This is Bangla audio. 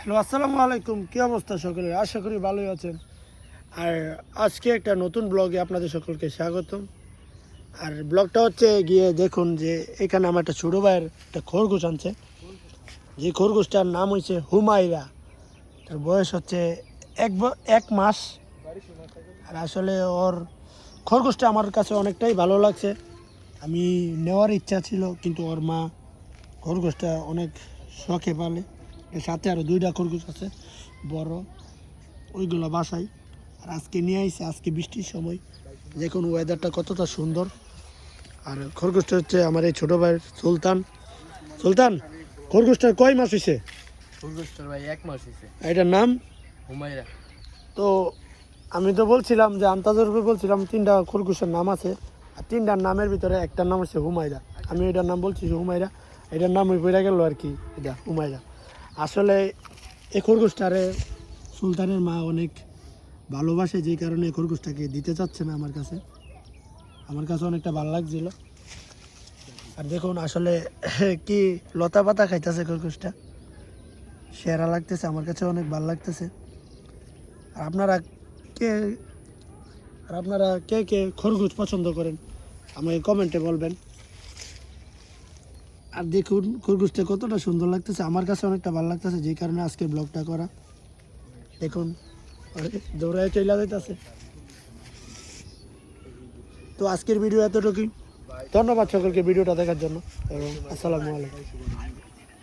হ্যালো, আসসালামু আলাইকুম। কী অবস্থা সকলের? আশা করি ভালোই আছেন। আর আজকে একটা নতুন ব্লগে আপনাদের সকলকে স্বাগতম। আর ব্লগটা হচ্ছে গিয়ে দেখুন যে এখানে আমার একটা ছোটো ভাইয়ের একটা খরগোশ আনছে। যে খরগোশটার নাম হয়েছে হুমায়রা। তার বয়স হচ্ছে এক এক মাস। আর আসলে ওর খরগোশটা আমার কাছে অনেকটাই ভালো লাগছে। আমি নেওয়ার ইচ্ছা ছিল, কিন্তু ওর মা খরগোশটা অনেক শখে পালে। এর সাথে আরও দুইটা খরগোশ আছে বড় ওইগুলো বাসায়। আর আজকে নিয়ে আইছে আজকে বৃষ্টির সময়। দেখুন ওয়েদারটা কতটা সুন্দর। আর খরগোশটা হচ্ছে আমার এই ছোটো ভাইয়ের সুলতান। সুলতান খরগোশটার কয় মাস হয়েছে ফুলগোস্টার ভাই এক মাস হয়েছে এটার নাম? হুমায়রা। তো আমি তো বলছিলাম যে আন্তাজের উপরে বলছিলাম তিনটা খরগোশের নাম আছে। আর তিনটার নামের ভিতরে একটার নাম হচ্ছে হুমায়রা। আমি এটার নাম বলছি যে হুমায়রা। এটার নাম ওই পড়ে গেল আর কি এটা হুমায়রা। আসলে এই খরগোশটারে সুলতানের মা অনেক ভালোবাসে যেই কারণে এই খরগোশটাকে দিতে চাচ্ছে না আমার কাছে। আমার কাছে অনেকটা ভালো লাগছিল। আর দেখুন, আসলে কি লতা পাতা খাইতেছে খরগোশটা সেরা লাগতেছে, আমার কাছে অনেক ভালো লাগতেছে। আর আপনারা কে, আর আপনারা কে কে খরগোশ পছন্দ করেন, আমাকে কমেন্টে বলবেন। আর দেখুন, খরগোশটা কতটা সুন্দর লাগতেছে। আমার কাছে অনেকটা ভালো লাগতেছে, যে কারণে আজকে ব্লগটা করা। দেখুন দৌড়ায় চলে যাইতেছে। তো আজকের ভিডিও এতটুকুই। ধন্যবাদ সকলকে ভিডিওটা দেখার জন্য, এবং আসসালামু আলাইকুম।